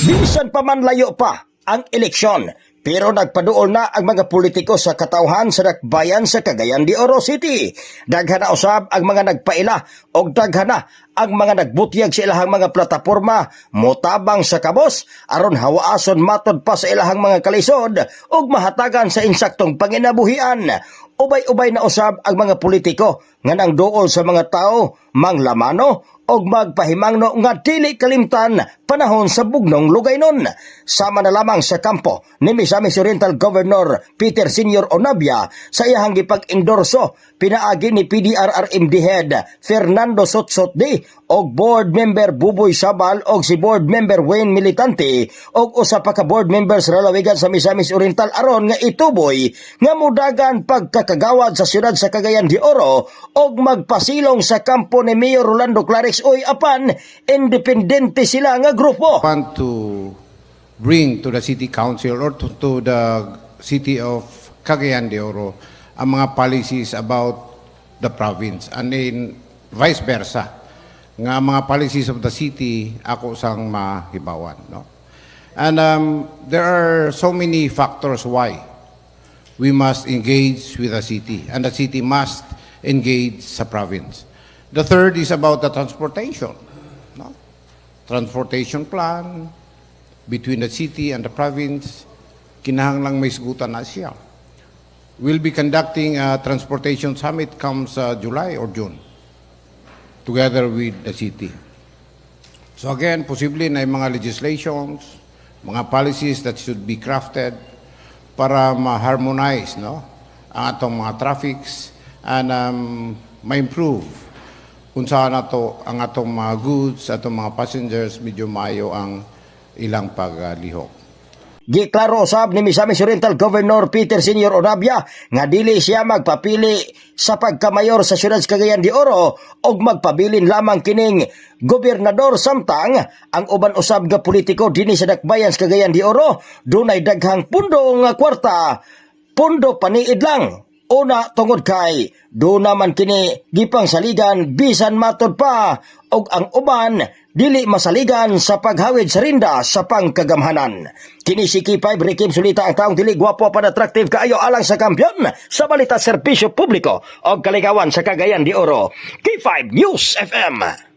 Bisan pa man layo pa ang eleksyon, pero nagpaduol na ang mga politiko sa katauhan sa dakbayan sa Cagayan de Oro City. Daghan na usab ang mga nagpaila o daghan na ang mga nagbutyag sa ilahang mga plataporma motabang sa kabos aron hawaason matod pa sa ilahang mga kalisod ug mahatagan sa insaktong panginabuhian. Ubay-ubay na usab ang mga politiko nga nang duol sa mga tao manglamano og magpahimangno nga dili kalimtan panahon sa bugnong lugaynon. Sama na lamang sa kampo ni Misamis Oriental Governor Peter Senior Onabia sa iyahang gipag-endorso pinaagi ni PDRRMD Head Fernando Sotsotdi og board member Buboy Sabal og si board member Wayne Militante og usa pa ka board members ralawigan sa Misamis Oriental aron nga ituboy nga mudagan pagkakagawad sa siyudad sa Cagayan de Oro og magpasilong sa kampo ni Mayor Rolando Clarix Oy apan independente sila nga grupo. want to bring to the city council or to, to the city of Cagayan de Oro ang mga policies about the province. And in vice versa. Nga mga policies of the city ako sang mahibawan no? And um, there are so many factors why we must engage with the city. And the city must engage sa province the third is about the transportation no transportation plan between the city and the province, kinahanglang may sigutan na siya. We'll be conducting a transportation summit comes uh, July or June, together with the city. So again, posible na mga legislations, mga policies that should be crafted para ma-harmonize no, ang atong mga traffics and um, ma-improve unsa na to ang atong mga goods, atong mga passengers, medyo mayo ang ilang paglihok. Giklaro usab ni Misamis Oriental Governor Peter Senior Onabia nga dili siya magpapili sa pagkamayor sa siyudad Cagayan de Oro og magpabilin lamang kining gobernador samtang ang uban usab nga politiko dinhi sa dakbayan sa Cagayan de Oro dunay daghang pundo nga kwarta pundo paniid lang Una tungod kay do naman kini gipang saligan bisan matod pa og ang uban dili masaligan sa paghawid sa rinda sa pangkagamhanan. Kini si K5 Rikim Sulita ang taong dili gwapo pan attractive kaayo alang sa kampyon sa balita serbisyo publiko og kaligawan sa Cagayan de Oro. K5 News FM.